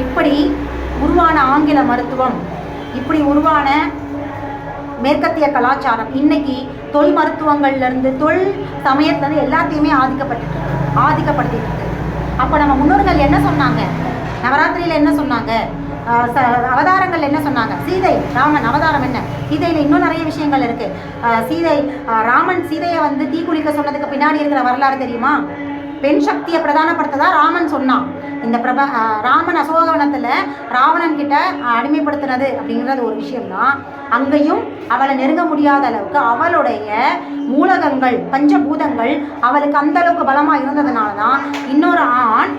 இப்படி உருவான ஆங்கில மருத்துவம் இப்படி உருவான மேற்கத்திய கலாச்சாரம் இன்னைக்கு தொல் மருத்துவங்கள்லேருந்து தொல் சமயத்துலேருந்து எல்லாத்தையுமே ஆதிக்கப்பட்டு ஆதிக்கப்படுத்திட்டு இருக்கு. அப்போ நம்ம முன்னோர்கள் என்ன சொன்னாங்க? நவராத்திரியில் என்ன சொன்னாங்க? ச- அவதாரங்கள் என்ன சொன்னாங்க? சீதை ராமன் அவதாரம் என்ன? சீதையில் இன்னும் நிறைய விஷயங்கள் இருக்கு. சீதை ராமன் சீதையை வந்து தீக்குளிக்க சொன்னதுக்கு பின்னாடி இருக்கிற வரலாறு தெரியுமா? பெண் சக்தியை பிரதானப்படுத்ததா ராமன் சொன்னான். இந்த பிரப ராமன் அசோகவனத்தில் ராவணன் கிட்ட அடிமைப்படுத்தினது அப்படிங்கிறது ஒரு விஷயம்தான் அங்கேயும் அவளை நெருங்க முடியாத அளவுக்கு அவளுடைய மூலகங்கள் பஞ்சபூதங்கள் அவளுக்கு அந்த அளவுக்கு பலமாக இருந்ததுனால தான் இன்னொரு ஆண்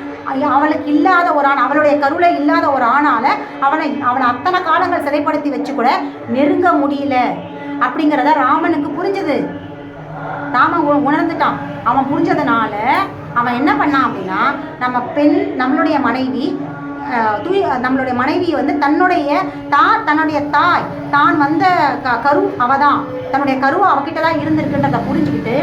அவளுக்கு இல்லாத ஒரு ஆண் அவளுடைய கருளை இல்லாத ஒரு ஆணால் அவனை அவனை அத்தனை காலங்கள் சிறைப்படுத்தி வச்சு கூட நெருங்க முடியல அப்படிங்கிறத ராமனுக்கு புரிஞ்சது. ராமன் உணர்ந்துட்டான். அவன் புரிஞ்சதுனால அவன் என்ன பண்ணான் அப்படின்னா நம்ம பெண் நம்மளுடைய மனைவி தூய் நம்மளுடைய மனைவி வந்து தன்னுடைய தா தன்னுடைய தாய் தான் வந்த க கரு அவ தான் தன்னுடைய கருவு அவகிட்ட தான் இருந்திருக்குன்றத புரிஞ்சுக்கிட்டு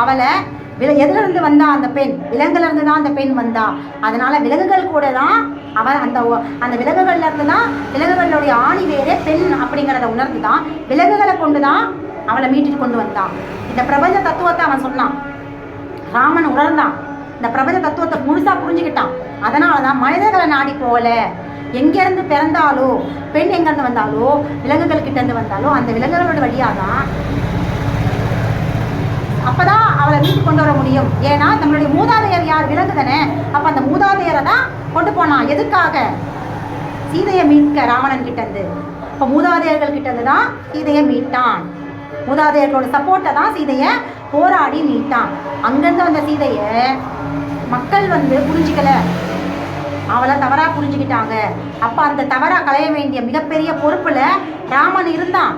அவளை வில எதுலேருந்து வந்தா அந்த பெண்? விலங்குலேருந்து தான் அந்த பெண் வந்தா. அதனால் விலங்குகள் கூட தான் அவன் அந்த அந்த விலங்குகள்லேருந்து தான் விலங்குகளுடைய ஆணி வேறு பெண் அப்படிங்கிறத உணர்ந்து தான் விலங்குகளை கொண்டு தான் அவளை மீட்டுட்டு கொண்டு வந்தான். இந்த பிரபஞ்ச தத்துவத்தை அவன் சொன்னான். ராமன் உணர்ந்தான். இந்த பிரபஞ்ச தத்துவத்தை முழுசா புரிஞ்சுக்கிட்டான். அதனால தான் மனிதர்களை நாடி போகல. எங்கேருந்து பிறந்தாலோ பெண் எங்கேருந்து வந்தாலோ விலங்குகள் கிட்டேருந்து வந்தாலோ அந்த விலங்குகளோட வழியாக தான் அப்போதான் அவளை வீட்டுக்கு கொண்டு வர முடியும். ஏன்னா நம்மளுடைய மூதாதையர் யார்? விலங்கு தானே. அப்போ அந்த மூதாதையரை தான் கொண்டு போனான் எதுக்காக? சீதையை மீட்க ராவணன் கிட்டேருந்து. இப்போ மூதாதையர்கள் கிட்டேருந்து தான் சீதையை மீட்டான். மூதாதையர்களோட சப்போர்ட்டை தான் சீதையை போராடி மீட்டான். அங்கேருந்து வந்த சீதையை மக்கள் வந்து புரிஞ்சுக்கல. அவளை தவறாக புரிஞ்சுக்கிட்டாங்க. அப்போ அந்த தவறாக களைய வேண்டிய மிகப்பெரிய பொறுப்பில் ராமன் இருந்தான்.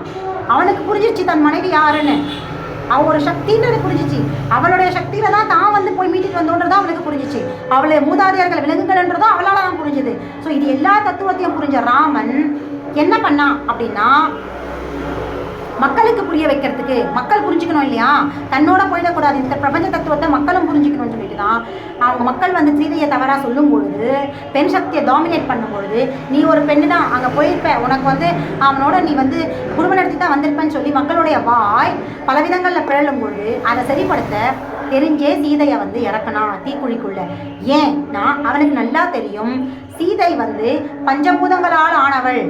அவனுக்கு புரிஞ்சிருச்சு தன் மனைவி யாருன்னு. அவள் ஒரு சக்தின்றது புரிஞ்சிச்சு அவளுடைய சக்தியில தான் தான் வந்து போய் மீட்டிட்டு வந்தோன்றதா அவளுக்கு புரிஞ்சிச்சு அவளை மூதாதையர்கள் விலங்குகள்ன்றதும் அவளால் தான் புரிஞ்சுது. ஸோ இது எல்லா தத்துவத்தையும் புரிஞ்ச ராமன் என்ன பண்ணான் அப்படின்னா மக்களுக்கு புரிய வைக்கிறதுக்கு மக்கள் புரிஞ்சுக்கணும் இல்லையா? தன்னோட போயிடக்கூடாது. இந்த பிரபஞ்ச தத்துவத்தை மக்களும் புரிஞ்சுக்கணும்னு சொல்லிட்டு தான் அவங்க மக்கள் வந்து சீதையை தவறாக சொல்லும் பொழுது பெண் சக்தியை டாமினேட் பண்ணும் பொழுது நீ ஒரு பெண்ணு தான் அங்கே போயிருப்ப. உனக்கு வந்து அவனோட நீ வந்து குடும்ப நடத்தி தான் வந்திருப்பேன்னு சொல்லி மக்களுடைய வாய் பல விதங்களில் பிறழும் பொழுது அதை சரிப்படுத்த தெரிஞ்சே சீதையை வந்து இறக்கணும் தீக்குழிக்குள்ள. ஏன்னா அவனுக்கு நல்லா தெரியும். சீதை வந்து பஞ்சபூதங்களால் ஆனவள்.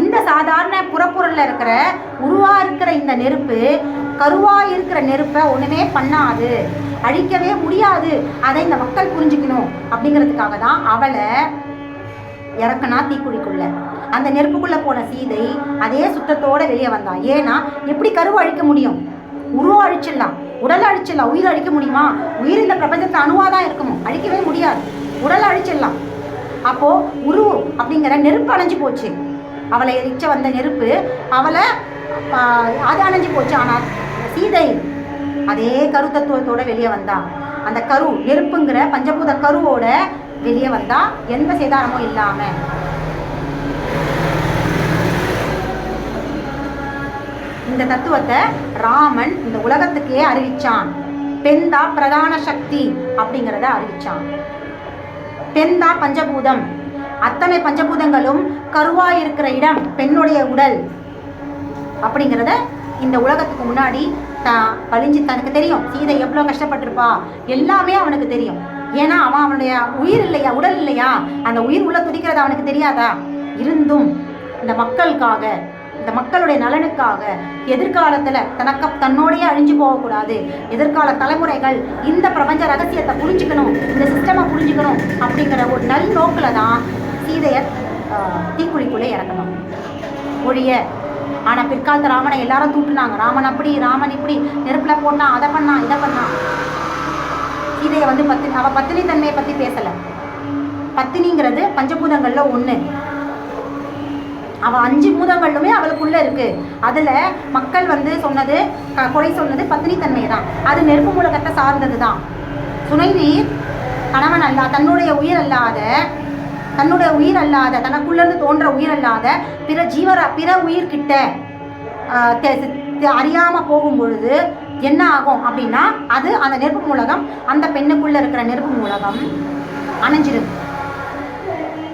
இந்த சாதாரண புறப்பொருளில் இருக்கிற உருவா இருக்கிற இந்த நெருப்பு கருவா இருக்கிற நெருப்பை ஒன்றுமே பண்ணாது. அழிக்கவே முடியாது. அதை இந்த மக்கள் புரிஞ்சுக்கணும். அப்படிங்கிறதுக்காக தான் அவளை இறக்கணா தீக்குழிக்குள்ள. அந்த நெருப்புக்குள்ளே போன சீதை அதே சுத்தத்தோடு வெளியே வந்தா. ஏன்னா எப்படி கருவை அழிக்க முடியும்? உருவம் அழிச்சிடலாம். உடல் அழிச்சிடலாம். உயிர் அழிக்க முடியுமா? உயிர் இந்த பிரபஞ்சத்தை அணுவாக தான் இருக்குமோ? அழிக்கவே முடியாது. உடல் அழிச்சிடலாம். அப்போது உரு அப்படிங்கிற நெருப்பு அணைஞ்சு போச்சு. அவளை எரிச்ச வந்த நெருப்பு அவளை அது அணைஞ்சு போச்சு. ஆனால் சீதை அதே கரு தத்துவத்தோட வெளியே வந்தா. அந்த கரு நெருப்புங்கிற பஞ்சபூத கருவோட வெளியே வந்தா எந்த சேதாரமும் இல்லாமல் இந்த தத்துவத்தை ராமன் இந்த உலகத்துக்கே அறிவிச்சான். பெண்தா பிரதான சக்தி அப்படிங்கிறத அறிவிச்சான். பெண்தா பஞ்சபூதம். அத்தனை பஞ்சபூதங்களும் கருவாய் இருக்கிற இடம் பெண்ணுடைய உடல். அப்படிங்கிறத இந்த உலகத்துக்கு முன்னாடி த பழிஞ்சு தனக்கு தெரியும். சீதை எவ்வளோ கஷ்டப்பட்டிருப்பா? எல்லாமே அவனுக்கு தெரியும். ஏன்னா அவன் அவனுடைய உயிர் இல்லையா உடல் இல்லையா? அந்த உயிர் உள்ள துடிக்கிறது அவனுக்கு தெரியாதா? இருந்தும் இந்த மக்களுக்காக இந்த மக்களுடைய நலனுக்காக எதிர்காலத்தில் தனக்கு தன்னோடையே அழிஞ்சு போகக்கூடாது. எதிர்கால தலைமுறைகள் இந்த பிரபஞ்ச ரகசியத்தை புரிஞ்சுக்கணும் இந்த சிஸ்டமை புரிஞ்சுக்கணும் அப்படிங்கிற ஒரு நல் நோக்கில் தான் சீதையர் தீக்குழிக்குள்ளே இறக்கணும். ஒழிய ஆனால் பிற்காலத்து ராமனை எல்லாரும் தூட்டுனாங்க ராமன் அப்படி ராமன் இப்படி நெருப்பில் போட்டான் அதை பண்ணான் இதை பண்ணான் சீதையை வந்து பத்தினி அவள் பத்தினி தன்மையை பற்றி பேசலை. பத்தினிங்கிறது பஞ்சபூதங்களில் ஒன்று அவள் அஞ்சு பூதங்களுமே அவளுக்குள்ளே இருக்குது அதில் மக்கள் வந்து சொன்னது க- குறை சொன்னது பத்தினி தன்மை தான் அது நெருப்பு மூலகத்தை சார்ந்தது தான் துணைவீர் கணவன் அல்லா தன்னுடைய உயிர் அல்லாத தன்னுடைய உயிர் அல்லாத தனக்குள்ளேருந்து தோன்ற உயிர் அல்லாத பிற ஜீவர பிற உயிர்கிட்ட அறியாமல் போகும் பொழுது என்ன ஆகும் அப்படின்னா அது அந்த நெருப்பு மூலகம் அந்த பெண்ணுக்குள்ளே இருக்கிற நெருப்பு மூலகம் அணைஞ்சிடும்.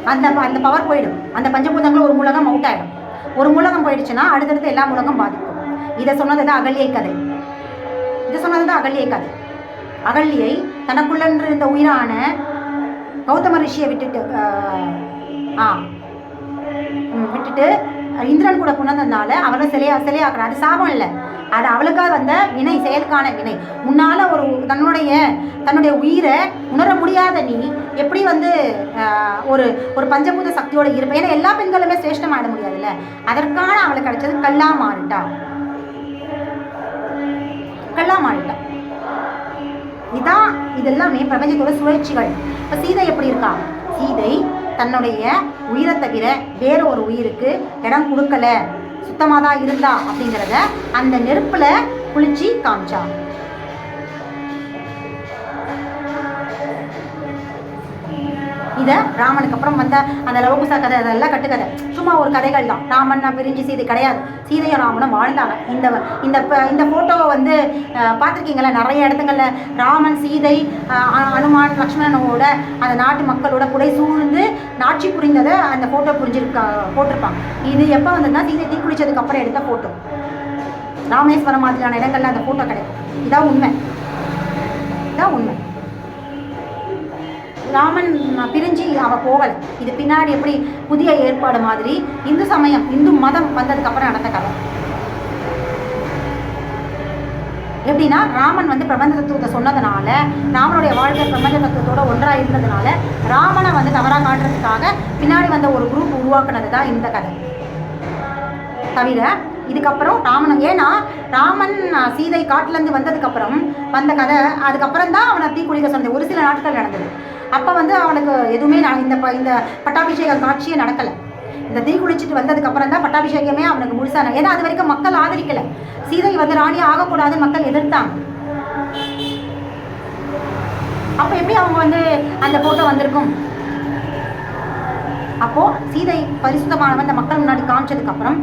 அந்த அந்த பவர் போயிடும். அந்த பஞ்சபூதங்களும் ஒரு மூலகம் அவுட் ஆகிடும் ஒரு மூலகம் போயிடுச்சுன்னா அடுத்தடுத்து எல்லா மூலகம் பாதிக்கும். இதை சொன்னது தான் அகல்யை கதை. இதை சொன்னது தான் அகல்யை கதை. அகல்யை தனக்குள்ளன்று இருந்த உயிரான கௌதம ரிஷியை விட்டுட்டு ஆ ம், விட்டுட்டு இந்திரன் கூட புணர்ந்ததுனால அவளை சிலையா சிலையாக்குறான். அது சாபம் இல்லை. அது அவளுக்காக வந்த வினை செயலுக்கான வினை. முன்னால் ஒரு தன்னுடைய தன்னுடைய உயிரை உணர முடியாத நீ எப்படி வந்து ஒரு ஒரு பஞ்சபூத சக்தியோட இருப்ப? ஏன்னா எல்லா பெண்களுமே சிரேஷ்டமாயிட முடியாதுல்ல. அதற்கான அவளுக்கு கிடைச்சது கல்லா மாறிட்டா. கல்லா மாறிட்டா. இதான் இதெல்லாமே பிரபஞ்சத்தோட சுழற்சிகள். இப்போ சீதை எப்படி இருக்கா? சீதை தன்னுடைய உயிரை தவிர வேறு ஒரு உயிருக்கு இடம் கொடுக்கல. சுத்தமாக தான் இருந்தா அப்படிங்கிறத அந்த நெருப்பில் குளிச்சு காமிச்சா இந்த ராமனுக்கு அப்புறம் வந்த அந்த லவகுசா கதை அதெல்லாம் கட்டுக்கதை. சும்மா ஒரு கதைகள் தான் ராமன் நான் பிரிஞ்சு சீதை கிடையாது. சீதையும் ராமனும் வாழ்ந்தாங்க. இந்த இந்த இந்த ஃபோட்டோவை வந்து பார்த்துருக்கீங்களா பார்த்திருக்கீங்களா? நிறைய இடத்துங்களில் ராமன் சீதை அனுமான் லக்ஷ்மணனோட அந்த நாட்டு மக்களோட குடை சூழ்ந்து நாட்சி புரிந்ததை அந்த ஃபோட்டோ புரிஞ்சிருக்கா போட்டிருப்பாங்க. இது எப்போ வந்ததுன்னா சீதை தீக்குளிச்சதுக்கு அப்புறம் எடுத்த ஃபோட்டோ ராமேஸ்வரம் மாதிரியான இடங்கள்ல அந்த ஃபோட்டோ கிடைக்கும். இதான் உண்மை. இதான் உண்மை. ராமன் பிரிஞ்சு அவ போகலை. இது பின்னாடி எப்படி புதிய ஏற்பாடு மாதிரி இந்து சமயம் இந்து மதம் வந்ததுக்கப்புறம் நடந்த கதை. எப்படின்னா ராமன் வந்து பிரபஞ்ச தத்துவத்தை சொன்னதுனால ராமனுடைய வாழ்க்கை பிரபஞ்ச தத்துவத்தோட ஒன்றாக இருந்ததுனால ராமனை வந்து தவறாக காட்டுறதுக்காக பின்னாடி வந்த ஒரு குரூப் உருவாக்குனது தான் இந்த கதை. தவிர இதுக்கப்புறம் ராமன் ஏன்னா ராமன் சீதை காட்டிலேருந்து வந்ததுக்கப்புறம் வந்த கதை அதுக்கப்புறம் தான் அவனை தீக்குளிக்க குளிக்க சொன்னது. ஒரு சில நாட்கள் நடந்தது. அப்போ வந்து அவனுக்கு எதுவுமே நான் இந்த ப- இந்த பட்டாபிஷேக காட்சியே நடக்கலை. இந்த தீ குளிச்சுட்டு வந்ததுக்கப்புறம் தான் பட்டாபிஷேகமே அவனுக்கு முழுசான ஏன்னா அது வரைக்கும் மக்கள் ஆதரிக்கல. சீதை வந்து ராணி ஆகக்கூடாதுன்னு மக்கள் எதிர்த்தாங்க. அப்போ எப்படி அவங்க வந்து அந்த போட்டோ வந்திருக்கும்? அப்போ சீதை பரிசுத்தமானவன் அந்த மக்கள் முன்னாடி காமிச்சதுக்கு அப்புறம்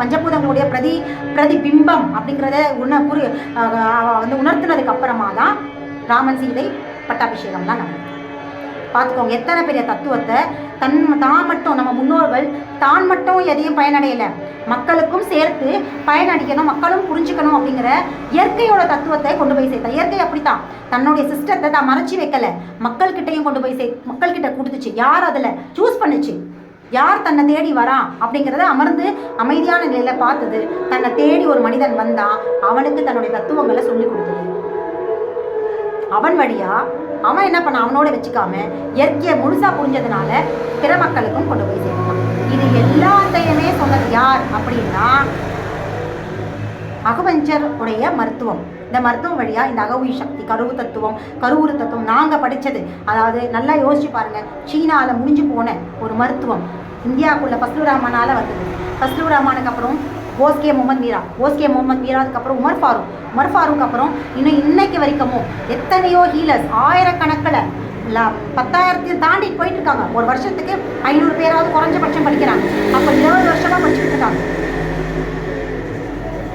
பஞ்சபூதங்களுடைய பிரதி பிரதிபிம்பம் அப்படிங்கிறத உண புரி அஹ் வந்து உணர்த்தினதுக்கு அப்புறமா தான் ராமன் சீதை பட்டாபிஷேகம்லாம் நடக்கும் பார்த்துக்கோங்க. எத்தனை பெரிய தத்துவத்தை? தன் தான் மட்டும் நம்ம முன்னோர்கள் தான் மட்டும் எதையும் பயனடையலை. மக்களுக்கும் சேர்த்து பயனடிக்கணும் மக்களும் புரிஞ்சுக்கணும் அப்படிங்கிற இயற்கையோட தத்துவத்தை கொண்டு போய் சேர்த்தா இயற்கை அப்படித்தான். தன்னுடைய சிஸ்டத்தை தான் மறைச்சி வைக்கலை. மக்கள்கிட்டையும் கொண்டு போய் சே மக்கள்கிட்ட கொடுத்துச்சு. யார் அதில் சூஸ் பண்ணுச்சு? யார் தன்னை தேடி வரான் அப்படிங்கிறத அமர்ந்து அமைதியான நிலையில் பார்த்தது. தன்னை தேடி ஒரு மனிதன் வந்தான். அவனுக்கு தன்னுடைய தத்துவங்களை சொல்லி கொடுத்தது. அவன் வழியாக அவன் என்ன பண்ண அவனோட வச்சுக்காம இயற்கையை முழுசா புரிஞ்சதுனால பிற மக்களுக்கும் கொண்டு போய் சேர்ந்தான் இது எல்லாத்தையுமே சொன்னது யார் அப்படின்னா அகவஞ்சர் உடைய மருத்துவம். இந்த மருத்துவம் வழியா இந்த அகவுய் சக்தி கருவு தத்துவம் கருவுறு தத்துவம் நாங்க படிச்சது. அதாவது நல்லா யோசிச்சு பாருங்க. சீனால முடிஞ்சு போன ஒரு மருத்துவம். இந்தியாவுக்குள்ள ஃபஸ்லு ரஹ்மானால வந்தது. ஃபஸ்லு ரஹ்மானுக்கு அப்புறம் ஓஸ்கே முகமது மீரா. ஓஸ்கே முகமது மீரா அப்புறம் உமர் ஃபாரூக். உமர் ஃபாரூக் அப்புறம் இன்னும் இன்னைக்கு வரைக்கும் எத்தனையோ ஹீலர்ஸ் ஆயிரக்கணக்கில் பத்தாயிரத்தையும் தாண்டி போயிட்டு இருக்காங்க ஒரு வருஷத்துக்கு ஐநூறு பேராவது குறைஞ்சபட்சம் படிக்கிறாங்க. அப்போ இருபது வருஷமா படிச்சுட்டு இருக்காங்க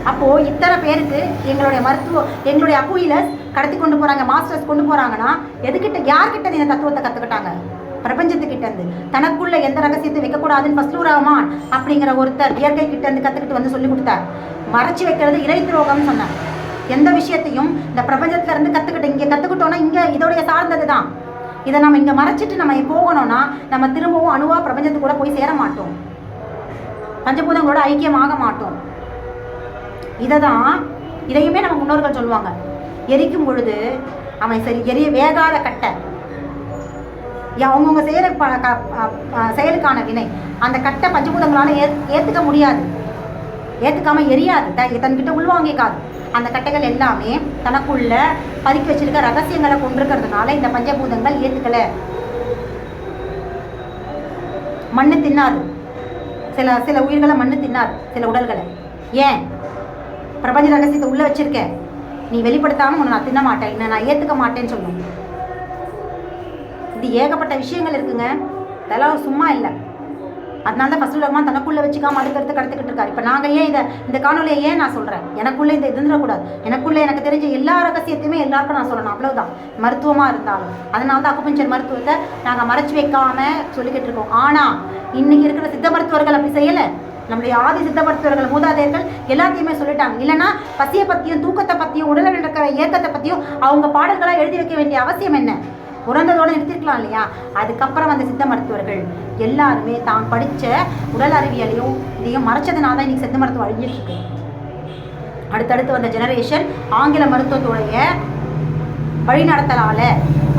அப்போ இத்தனை பேருக்கு எங்களுடைய மருத்துவ எங்களுடைய அக்குயிலஸ் கடத்தி கொண்டு போறாங்க மாஸ்டர்ஸ் கொண்டு போறாங்கன்னா எதுக்கிட்ட யார்கிட்ட இந்த தத்துவத்தை கத்துக்கிட்டாங்க? பிரபஞ்சத்துக்கிட்ட இருந்து தனக்குள்ள எந்த ரகசியத்தை வைக்கக்கூடாதுன்னு ஃபஸ்லூர் ரஹ்மான் அப்படிங்கிற ஒருத்தர் இயற்கை கிட்ட இருந்து கத்துக்கிட்டு வந்து சொல்லி கொடுத்தார். மறைச்சி வைக்கிறது இறை துரோகம்னு சொன்னார். எந்த விஷயத்தையும் இந்த பிரபஞ்சத்துல இருந்து கத்துக்கிட்டு இங்க கத்துக்கிட்டோம்னா இங்க இதோடைய சார்ந்தது தான் இதை நம்ம இங்க மறைச்சிட்டு நம்ம போகணும்னா நம்ம திரும்பவும் அணுவா பிரபஞ்சத்துக்கூட போய் சேர மாட்டோம். பஞ்சபூதங்களோட ஐக்கியமாக மாட்டோம். இதை தான் இதையுமே நம்ம முன்னோர்கள் சொல்லுவாங்க. எரிக்கும் பொழுது அவன் சரி எரிய வேகாத கட்டை. அவங்கவுங்க செய்கிற ப க செயலுக்கான வினை. அந்த கட்டை பஞ்சபூதங்களால் ஏ ஏற்றுக்க முடியாது. ஏற்றுக்காமல் எரியாது. த தன்கிட்ட உள்வாங்கிக்காது அந்த கட்டைகள் எல்லாமே தனக்குள்ள பதுக்கி வச்சிருக்க ரகசியங்களை கொண்டிருக்கிறதுனால இந்த பஞ்சபூதங்கள் ஏற்றுக்கல மண்ணு தின்னாது. சில சில உயிர்களை மண்ணு தின்னாது. சில உடல்களை. ஏன்? பிரபஞ்ச ரகசியத்தை உள்ளே வச்சிருக்க. நீ வெளிப்படுத்தாமல் உன்னை நான் தின்ன மாட்டேன் என்ன நான் ஏற்றுக்க மாட்டேன்னு சொல்லுவேன் இது ஏகப்பட்ட விஷயங்கள் இருக்குங்க. இதெல்லாம் சும்மா இல்லை. அதனால தான் ஃபஸ்ட் உலகமாக தனக்குள்ளே வச்சுக்காம அடுத்தடுத்து கடத்திக்கிட்டு இருக்காரு. இப்போ நாங்கள் ஏன் இதை இந்த காணொலியை ஏன் நான் சொல்கிறேன் எனக்குள்ளே இந்த இருந்துடக்கூடாது. எனக்குள்ளே எனக்கு தெரிஞ்ச எல்லா ரகசியத்தையுமே எல்லாருக்கும் நான் சொல்லணும். அவ்வளோதான் மருத்துவமாக இருந்தாலும். அதனால தான் அக்குபஞ்சர் மருத்துவத்தை நாங்கள் மறைச்சு வைக்காமல் சொல்லிக்கிட்டு இருக்கோம். ஆனால் இன்றைக்கி இருக்கிற சித்த மருத்துவர்கள் அப்படி செய்யலை. நம்முடைய ஆதி சித்த மருத்துவர்கள் மூதாதையர்கள் எல்லாத்தையுமே சொல்லிட்டாங்க. இல்லைன்னா பசியை பற்றியும் தூக்கத்தை பற்றியும் உடலில் நடக்கிற இயக்கத்தை பற்றியும் அவங்க பாடல்களாக எழுதி வைக்க வேண்டிய அவசியம் என்ன? உறந்ததோடு நிறுத்திருக்கலாம் இல்லையா? அதுக்கப்புறம் வந்த சித்த மருத்துவர்கள் எல்லாருமே தான் படித்த உடல் அறிவியலையும் இதையும் மறைச்சதுனால தான் இன்னைக்கு சித்த மருத்துவம் அழிஞ்சிட்டு இருக்கு. அடுத்தடுத்து வந்த ஜெனரேஷன் ஆங்கில மருத்துவத்துடைய வழிநடத்தலால்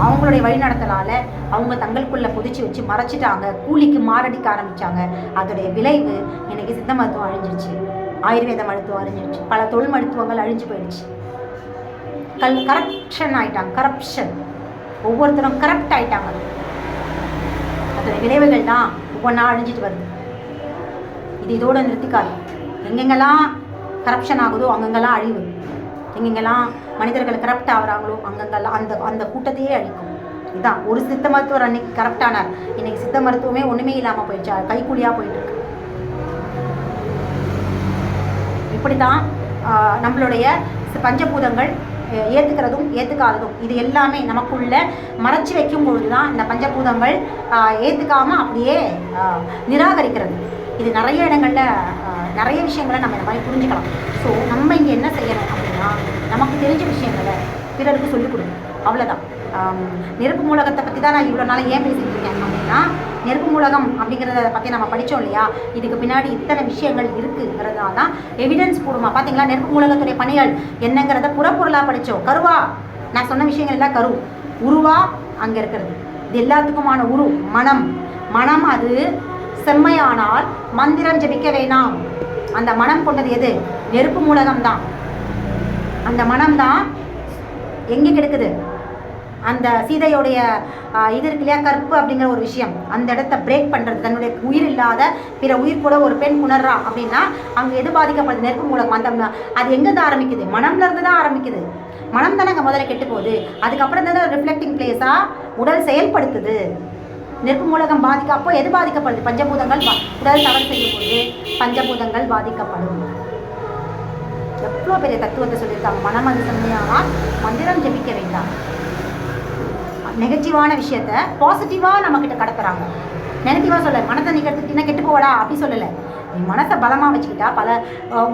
அவங்களுடைய வழிநடத்தலால் அவங்க தங்களுக்குள்ளே புதிச்சு வச்சு மறைச்சிட்டாங்க. கூலிக்கு மாரடிக்க ஆரம்பிச்சாங்க. அதோடைய விளைவு இன்னைக்கு சித்த மருத்துவம் அழிஞ்சிருச்சு. ஆயுர்வேத மருத்துவம் அழிஞ்சிருச்சு. பல தொழில் மருத்துவங்கள் அழிஞ்சு போயிடுச்சு. கல் கரப்ஷன் ஆயிட்டாங்க. கரப்ஷன் ஒவ்வொருத்தரும் கரப்ட் ஆயிட்டாங்க. அதோட விளைவுகள் தான் ஒவ்வொன்றா அழிஞ்சிட்டு வருது. இது இதோட நிறுத்திக்காது. எங்கெங்கெல்லாம் கரப்ஷன் ஆகுதோ அங்கங்கெல்லாம் அழிவு. எங்கெங்கெல்லாம் மனிதர்கள் கரப்ட் ஆகிறாங்களோ அங்கங்கெல்லாம் அந்த அந்த கூட்டத்தையே அழிக்கும். இதுதான். ஒரு சித்த மருத்துவர் அன்னைக்கு கரப்ட் ஆனார். இன்னைக்கு சித்த மருத்துவமே ஒன்றுமே இல்லாமல் போயிடுச்சு. அது கைக்கூலியாக போயிட்டு இருக்கு. இப்படி தான் நம்மளுடைய பஞ்சபூதங்கள் ஏற்றுக்கிறதும் ஏற்றுக்காததும் இது எல்லாமே நமக்குள்ள மறைச்சு வைக்கும் பொழுது தான் இந்த பஞ்சபூதங்கள் ஏற்றுக்காமல் அப்படியே நிராகரிக்கிறது. இது நிறைய இடங்களில் நிறைய விஷயங்களை நம்ம இந்த மாதிரி புரிஞ்சுக்கலாம். ஸோ நம்ம இங்கே என்ன செய்யணும் அப்படின்னா நமக்கு தெரிஞ்ச விஷயங்களை பிறருக்கு சொல்லிக் கொடுக்கணும் அவ்வளோதான் நெருப்பு மூலகத்தை பற்றி தான் நான் இவ்வளோ நாள் ஏன் பேசிகிட்டு இருக்கேன் அப்படின்னா நெருப்பு மூலகம் அப்படிங்கிறத பற்றி நம்ம படித்தோம் இல்லையா? இதுக்கு பின்னாடி இத்தனை விஷயங்கள் இருக்குங்கிறதுனால தான் எவிடன்ஸ் பூர்வமாக பார்த்தீங்களா நெருப்பு மூலகத்துடைய பணிகள் என்னங்கிறத புறப்பொருளாக படித்தோம் கருவா நான் சொன்ன விஷயங்கள் எல்லாம் கரு. உருவா அங்கே இருக்கிறது. இது எல்லாத்துக்குமான உரு மனம். மனம் அது செம்மையானால் மந்திரம் ஜெபிக்க வேணாம். அந்த மனம் கொண்டது எது? நெருப்பு மூலகம் தான் அந்த மனம் தான் எங்கே கிடக்குது? அந்த சீதையோடைய இது இருக்கு இல்லையா கற்பு அப்படிங்கிற ஒரு விஷயம். அந்த இடத்த பிரேக் பண்ணுறது தன்னுடைய உயிர் இல்லாத பிற உயிர் கூட ஒரு பெண் உணர்றா அப்படின்னா அங்கே எது பாதிக்கப்படுது நெருப்பு மூலம் அந்த அது எங்கேருந்து ஆரம்பிக்குது? மனம்லேருந்து தான் ஆரம்பிக்குது. மனம் தானே அங்கே முதல்ல கெட்டு போகுது. அதுக்கப்புறம் தான் ரிஃப்ளெக்டிங் பிளேஸாக உடல் செயல்படுத்துது. நெருப்பு மூலகம் பாதிக்க அப்போ எது பாதிக்கப்படுது? பஞ்சபூதங்கள் உடல் தவறு செய்யும் பொழுது பஞ்சபூதங்கள் பாதிக்கப்படும். எவ்வளோ பெரிய தத்துவத்தை சொல்லியிருக்காங்க. மனம் அது செம்மையானால் மந்திரம் ஜெபிக்க வேண்டாம். நெகட்டிவான விஷயத்த பாசிட்டிவாக நம்மக்கிட்ட கடத்துறாங்க. நெகட்டிவாக சொல்ல மனத்தை நீ கெடுத்துக்கிட்டீங்கன்னா கெட்டு போடா அப்படி சொல்லலை. நீ மனசை பலமாக வச்சுக்கிட்டா பல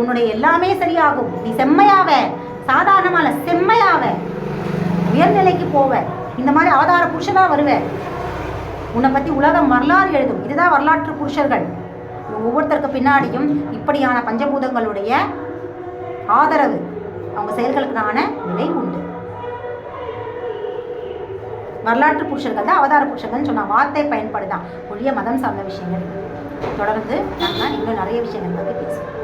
உன்னுடைய எல்லாமே சரியாகும். நீ செம்மையாவ சாதாரணமாக இல்லை செம்மையாவ உயர்நிலைக்கு போவ. இந்த மாதிரி ஆதார புருஷனாக வருவ. உன்னை பற்றி உலகம் வரலாறு எழுதும். இதுதான் வரலாற்று புருஷர்கள். ஒவ்வொருத்தருக்கு பின்னாடியும் இப்படியான பஞ்சபூதங்களுடைய ஆதரவு. அவங்க செயல்களுக்கான நிலை உண்டு. வரலாற்று புருஷர்கள் தான் அவதார புருஷர்கள்னு சொன்ன வார்த்தை பயன்படுதான். ஒழிய மதம் சார்ந்த விஷயங்கள். தொடர்ந்து நம்ம இன்னும் நிறைய விஷயங்கள் பற்றி பேசுவோம்.